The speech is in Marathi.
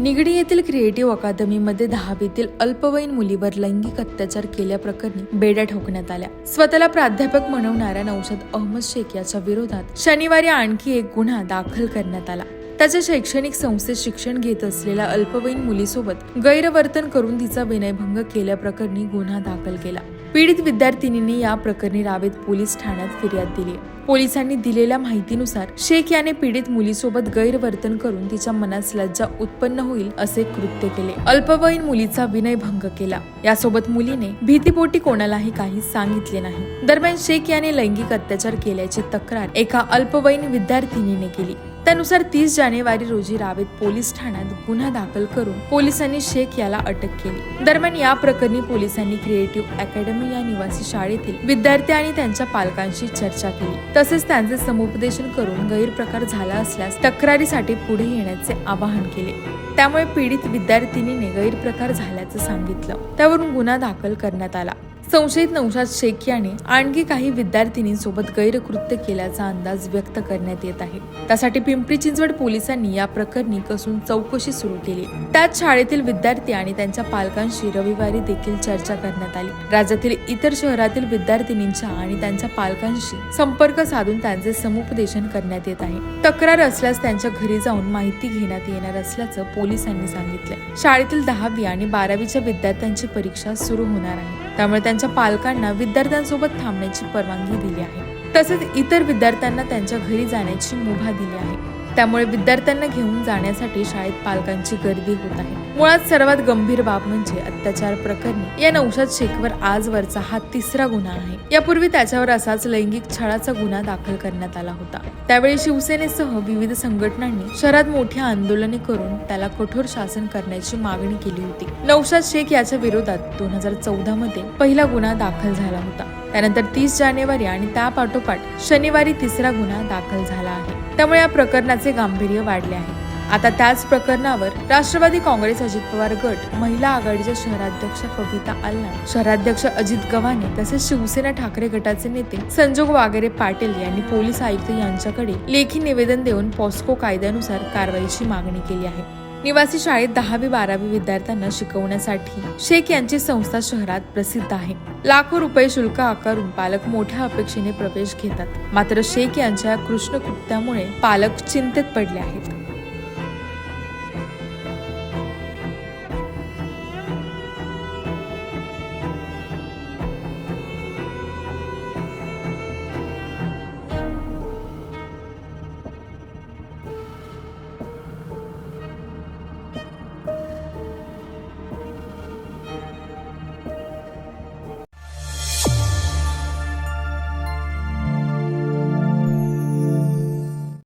निगडी येथील क्रिएटिव्ह अकादमीमध्ये दहावीतील अल्पवयीन मुलीवर लैंगिक अत्याचार केल्याप्रकरणी बेड्या ठोकण्यात आल्या. स्वतःला प्राध्यापक म्हणवणाऱ्या नौशाद अहमद शेख याच्या विरोधात शनिवारी आणखी एक गुन्हा दाखल करण्यात आला. त्याच्या शैक्षणिक संस्थेत शिक्षण घेत असलेल्या अल्पवयीन मुलीसोबत गैरवर्तन करून तिचा विनयभंग केल्याप्रकरणी गुन्हा दाखल केला. पीडित विद्यार्थिनीने या प्रकरणी रावेत पोलीस ठाण्यात फिर्याद दिली. पोलिसांनी दिलेल्या माहितीनुसार शेख याने पीडित मुलीसोबत गैरवर्तन करून तिच्या मनात लज्जा उत्पन्न होईल असे कृत्य केले. अल्पवयीन मुलीचा विनयभंग केला. यासोबत मुलीने भीतीपोटी कोणालाही काही सांगितले नाही. दरम्यान शेख याने लैंगिक अत्याचार केल्याची तक्रार एका अल्पवयीन विद्यार्थिनीने केली. त्यानुसार तीस जानेवारी रोजी रावेत पोलीस ठाण्यात गुन्हा दाखल करून पोलिसांनी शेख याला अटक केली. दरम्यान या प्रकरणी पोलिसांनी क्रिएटिव्ह अकॅडमी या निवासी शाळेतील विद्यार्थी आणि त्यांच्या पालकांशी चर्चा केली. तसेच त्यांचे समुपदेशन करून गैरप्रकार झाला असल्यास तक्रारीसाठी पुढे येण्याचे आवाहन केले. त्यामुळे पीडित विद्यार्थिनीने गैरप्रकार झाल्याचं सांगितलं. त्यावरून गुन्हा दाखल करण्यात आला. संशयित नौशाद शेख याने आणखी काही विद्यार्थिनींसोबत गैरकृत्य केल्याचा अंदाज व्यक्त करण्यात येत आहे. त्यासाठी पिंपरी चिंचवड पोलिसांनी या प्रकरणी कसून चौकशी सुरू केली. त्यात शाळेतील विद्यार्थी आणि त्यांच्या पालकांशी रविवारी देखील चर्चा करण्यात आली. राज्यातील इतर शहरातील विद्यार्थिनींच्या आणि त्यांच्या पालकांशी संपर्क साधून त्यांचे समुपदेशन करण्यात येत आहे. तक्रार असल्यास त्यांच्या घरी जाऊन माहिती घेण्यात येणार असल्याचं पोलिसांनी सांगितलं. शाळेतील दहावी आणि बारावीच्या विद्यार्थ्यांची परीक्षा सुरू होणार आहे. त्यामुळे त्यांच्या पालकांना विद्यार्थ्यांसोबत थांबण्याची परवानगी दिली आहे. तसेच इतर विद्यार्थ्यांना त्यांच्या घरी जाण्याची मुभा दिली आहे. त्यामुळे विद्यार्थ्यांना घेऊन जाण्यासाठी शाळेत पालकांची गर्दी होत आहे. मुळात सर्वात गंभीर बाब म्हणजे अत्याचार प्रकरणी या नौशाद शेखवर आजवरचा हा तिसरा गुन्हा आहे. यापूर्वी त्याच्यावर असाच लैंगिक छळाचा गुन्हा दाखल करण्यात आला होता. त्यावेळी शिवसेनेसह विविध संघटनांनी शहरात मोठी आंदोलने करून त्याला कठोर शासन करण्याची मागणी केली होती. नौशाद शेख याच्या विरोधात दोन हजार चौदा मध्ये पहिला गुन्हा दाखल झाला होता. त्यानंतर तीस जानेवारी आणि त्यापाठोपाठ शनिवारी तिसरा गुन्हा दाखल झाला आहे. त्यामुळे या प्रकरणाचे गांभीर्य वाढले आहे. आता त्याच प्रकरणावर राष्ट्रवादी काँग्रेस अजित पवार गट महिला आघाडीच्या शहराध्यक्ष कविता आल्ला शहराध्यक्ष अजित गव्हाणे तसेच शिवसेना ठाकरे गटाचे नेते संजोग वागेरे पाटील यांनी पोलीस आयुक्त यांच्याकडे लेखी निवेदन देऊन पॉस्को कायद्यानुसार कारवाईची मागणी केली आहे. निवासी शाळेत दहावी बारावी विद्यार्थ्यांना शिकवण्यासाठी शेख यांची संस्था शहरात प्रसिद्ध आहे. लाखो रुपये शुल्क आकारून पालक मोठ्या अपेक्षेने प्रवेश घेतात. मात्र शेख यांच्या कृष्ण कृत्यामुळे पालक चिंतेत पडले आहेत.